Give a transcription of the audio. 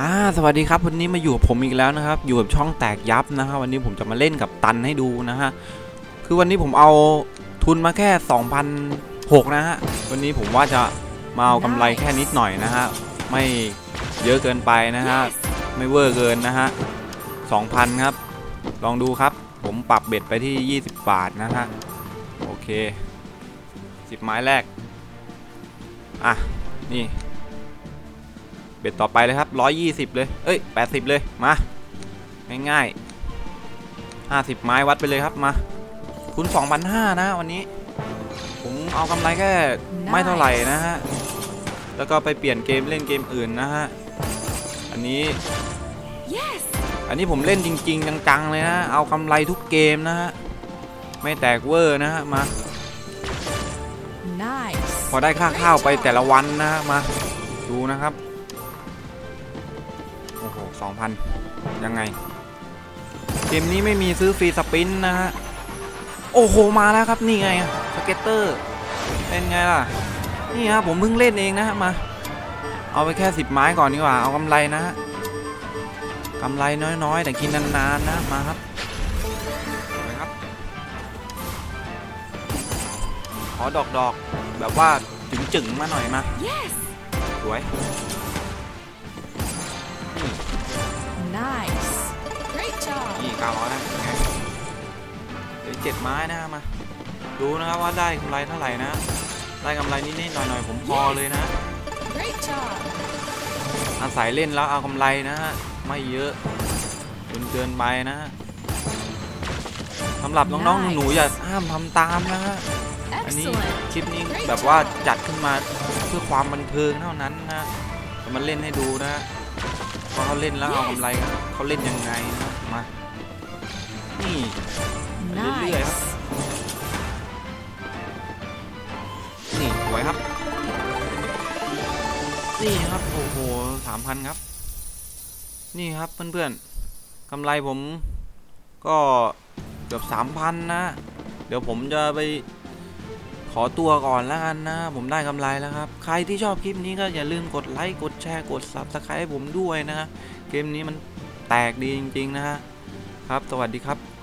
อ่าสวัสดีครับวันนี้มาอยู่กับผมอีกแล้วนะครับ อยู่กับช่องแตกยับนะฮะวันนี้ผมจะมาเล่นกับตันให้ดูนะฮะคือวันนี้ผมเอาทุนมาแค่2,006นะฮะวันนี้ผมว่าจะมาเอากำไรแค่นิดหน่อยนะฮะไม่เยอะเกินไปนะฮะไม่เวอร์เกินนะฮะ2,000ครับ ลองดูครับ ผมปรับเบ็ดไปที่ 20 บาทนะฮะโอเค10ไม้แรกอะนี่ บ็ดต่อไปเลยครับ 120 เลย เอ้ย 80 เลย มา ง่ายๆ 50 ไม้วัดไปเลยครับ มาทุน2,500 นะ วันนี้ ผมเอากำไรแค่ไม่เท่าไหร่นะฮะ แล้วก็ไปเปลี่ยนเกมเล่นเกมอื่นนะฮะ อันนี้ Yes. อันนี้ผมเล่นจริง ๆ จังๆ เลยนะ เอากำไรทุกเกมนะฮะ ไม่แตกเวอร์นะฮะ มา Nice. พอได้ค่าข้าวไปแต่ละวันนะฮะ มา ดูนะครับโอ้โหสองพันยังไง เกมนี้ไม่มีซื้อฟรีสปินนะฮะ โอ้โห มาแล้วครับ นี่ไงอะสเก็ตเตอร์ เป็นไงล่ะ นี่ครับผมเพิ่งเล่นเองนะฮะ มา เอาไปแค่สิบไม้ก่อนดีกว่า เอากำไรนะฮะกำไรน้อยๆ แต่กินนานๆนะ มาครับไปครับ ขอดอกดอกๆ แบบว่าจึงๆ มาหน่อยมา Yes. สวย Nice. Great job. นี่เก้าร้อยนะเป็นไงเหลือเจ็ดไม้นะมา ดูนะครับว่าได้กำไรเท่าไหร่นะ ได้กำไรนิดๆหน่อยๆผมพอเลยนะ Great job. อาศัยเล่นแล้วเอากำไรนะฮะ ไม่เยอะจนเกินไปนะฮะสำหรับน้องๆหนูๆอย่าห้ามทำตามนะฮะอันนี้ Excellent. คลิปนี้แบบว่าจัดขึ้นมาเพื่อความบันเทิงเท่านั้นนะจะมาเล่นให้ดูนะ ว่าเขาเล่นแล้วเอากำไรกันเขาเล่นยังไงนะมานี่เรื่อยๆครับ Nice. นี่สวยครับ นี่ครับโอ้โหสามพันครับ นี่ครับเพื่อนๆกำไรผมก็เกือบสามพันนะ เดี๋ยวผมจะไปข อตัวก่อนแล้วกันนะ ผมได้กำไรแล้วครับ ใครที่ชอบคลิปนี้ก็อย่าลืมกดไลค์ กดแชร์ กด Subscribe ผมด้วยนะเกมนี้มันแตกดีจริง ๆ นะฮะครับ สวัสดีครับ